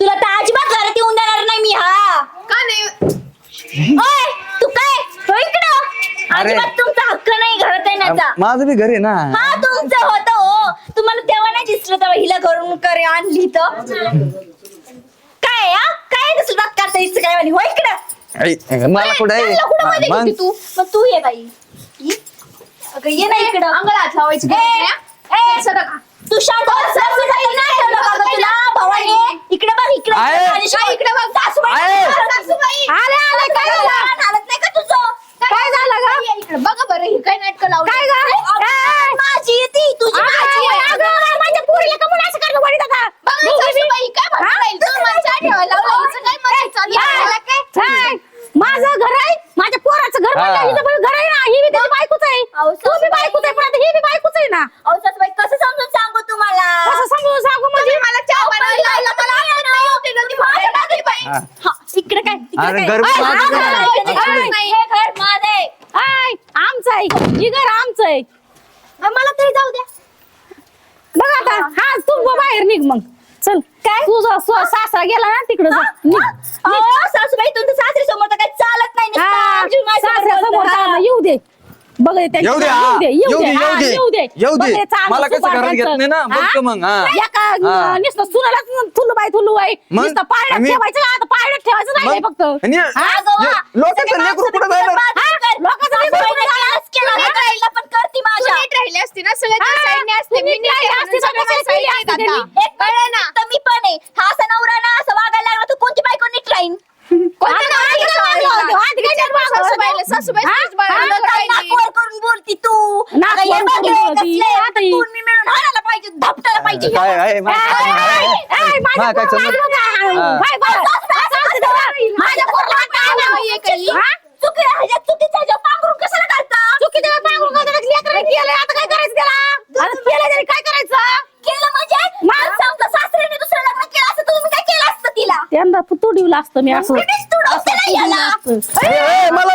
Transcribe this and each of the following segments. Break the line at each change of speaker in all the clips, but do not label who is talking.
तुला तर अजिबात घरात येऊन देणार नाही मी हा.
का नाही?
ओय तू काय? हो इकडं.
अरे.
अजिबात तुमचा हक्क नाही घरात येण्याचा.
माझं बी घर आहे ना.
हा तुमचं होतं हो. तुम्हाला तेव्हा नाही दिसलं तेव्हा हिला घरून करे आणली तर. काय हा? काय हिचं काय म्हणे हो इकडं.
ऐ, मला कुठं आहे?
मध्ये तू? मग तू ये बाई. ये. अगं ये ना इकडं.
अंगाला हात लावायची
ए,
गरज नाही, हा?
ए,
सरक.
तू शांत बस, नाही का गं तुला भवानी इकडे बघ इकडे
आहे.
माझ्याशिवाय इकडे बघ सासूबाई
आहे.
सासूबाई
आले, आले, काय झालं?
लहान हालत नाही का तुझं
काय झालं ग इकडे बघा बरं ही काय लावली
काय गं? माझी ती तुझी माझी आहे.
माझ्या पोरीला का म्हणून असं करणं पडत आता बघा सासूबाई काय म्हणून राहील तू मला चहा ठेवायला लावला हिचं काय मजा चालली आपल्याला काय
माझं घर आहे माझ्या पोराचं घर
हा.
म्हणलं हिचं पण घर आहे ना ही बी त्याची बायकोच आहे
अहो,
तू बी बायकोच आहे पण आता ही बी बायकोच आहे ना
अहो सासूबाई कसं समजून सांगू तुम्हाला
कसं समजून सांगू म्हणजे
मला चहा बनवायला लावला मला आठवण नाही होती ना ती माझ्या नादी बाई.
हा.
हा, इकडे काय इकडे
अरे, माझं
हा,
घर आहे.
हे घर माझं आहे.
आय आमचं आहे घर आमचं आहे
मला तरी जाऊ द्या
बघ आता हा तू ब- बाहेर निघ मग चल काय तुझा स्व- सासरा गेला ना तिकडं जा निघ.
अहो, सासूबाई तुमचं सासरी समोर तर काही चालत नाही नुसतं
हा,
आमची बोलता.
चालणं, येऊ दे बघ त्यांची-
येऊ दे,
येऊ
हा.
दे येऊ हा,
येऊ दे.
येऊ दे
येऊ
बघ
दे.
ते चांगलं
मला कसं
सुपार
घरात घेत
त्यांचं.
नाही ना,
हा?
बघतो मग, हा.
एका
हा.
नुसतं सुनालाच थुलू बाई थुलू बाई
मग?
नुसतं पाळण्यात
आणि-
ठेवायचं? आता पाळण्यात ठेवायचं नाही? फक्त हा?
सगळे माणसं तुझ्या
जायला?
बाजूला कर.
लोकांचं लेकरू
सासूबाईने
कुठं जायला?
केलंच केलं,
तू
करायला पण करती
तू
माझ्या
नीट राहिली असती ना सगळ्या त्या
हा.
साईडने असते
तू
मी
नीट
आहे
असती,
म्हणून सगळ्या
सगळ्या
त्या
साईडने
साईडने
असते
येतात आता.
कळलं ना तर मी पण आहे हा असा नवरा ना असं वागायला लागला तर कोणती बायको नीट राहीन
कोणत्या
आता
नावाची
आधी काय
साईडला?
वागलं होतं? आधी काय
विचार
वागलं होतं?
सासूबाईला, सासूबाई
हा?
तुझ्या बाळाला
हा?
अगं, काय
राहिली.
नाकवर करून बोलती तू
नाक
अगं, हे
वर
बघ,
करून
हे
बोलती.
कसलं आहे?
आता ही-
तू मी मिळून हाणायला पाहिजे धपटायला पाहिजे
काय आहे मा-
ए, ए, ए, माझ्या
मा- काय
पोराला
समज-
हात नका
हा.
Bye, bye. असं असतं तेव्हा. माझ्या पोराला हात नका लावू.
नाव आहे काही?
हा?
चुकी ह्याच्यात चुकीच्या ह्याच्यावर पांघरून कशाला घालता
चुकीच्या वेळी पांघरून घालताना लेकराने केलंय, आता आता केलं तरी काय करायचं?
केलं म्हणजे? मला सांगतो सासऱ्याने दुसरं लग्न केलं असतं तुम्ही काय केलं असतं तिला?
त्यांना तुडवलं असतं मी असं
कुठेच तुडवतेला याला.
ए, ए, मला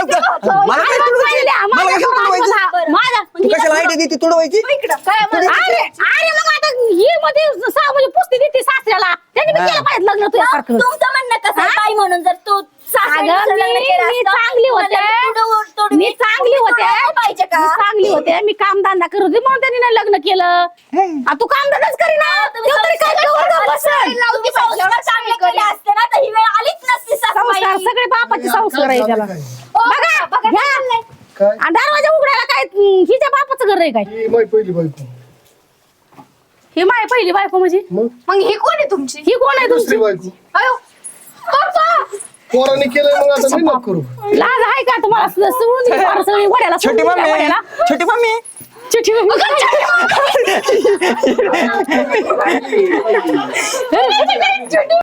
मला काय तुडवायची? मला कशाला तुडवायची?
माझा
तू कशाला आयडिया देते तुडवायची?
काय म्हणा? अरे अरे मग आता ही मध्ये सा- म्हणजे पुस्ती देते सासऱ्याला. त्यांनी बी
हा.
केलं पाहिजे लग्न तुझ्यासारखं.
तुमचं म्हणणं कसं आहे? बाई म्हणून जर तू सासऱ्याने
अगं,
दुसरं लग्न
मी-
केलं
मी
असतं,
चांगली होते.
तुडवून- तुडवून-
मी चांगली
तुम्ही
होते
का?
मी चांगली होते मी कामधंदा करत होते म्हणून त्यांनी नाही लग्न केलं. आ, तू कामधंदाच करी ना. तरी काय
संस्कार
करून गप्प बसेल.
तुम्ही संस्कार चांगले केले असते ना तर ही वेळ आलीच नसती सासूबाई.
संस्कार सगळे बापाचे संस्कार आहे त्याला. बघा बघा घ्या.
काय
आ, दरवाजा उघडायला काय हम्म, हिच्या बापाचं घर आहे काय?
ही माय पहिली बायको.
ही माय पहिली बायको म्हणजे?
मग?
मग ही कोण आहे तुमची?
ही कोण आहे
दुसरी
तुमची?
बायको.
अयो
पोराने केलंय मग आता मी नको करू.
लाज आहे का तुम्हाला सुद्धा सोडून? दिली फार सगळी वड्याला सोडून
छोटी
दिली
मम्मी
वड्याला.
छोटी मम्मी.
चिठी मम्मी.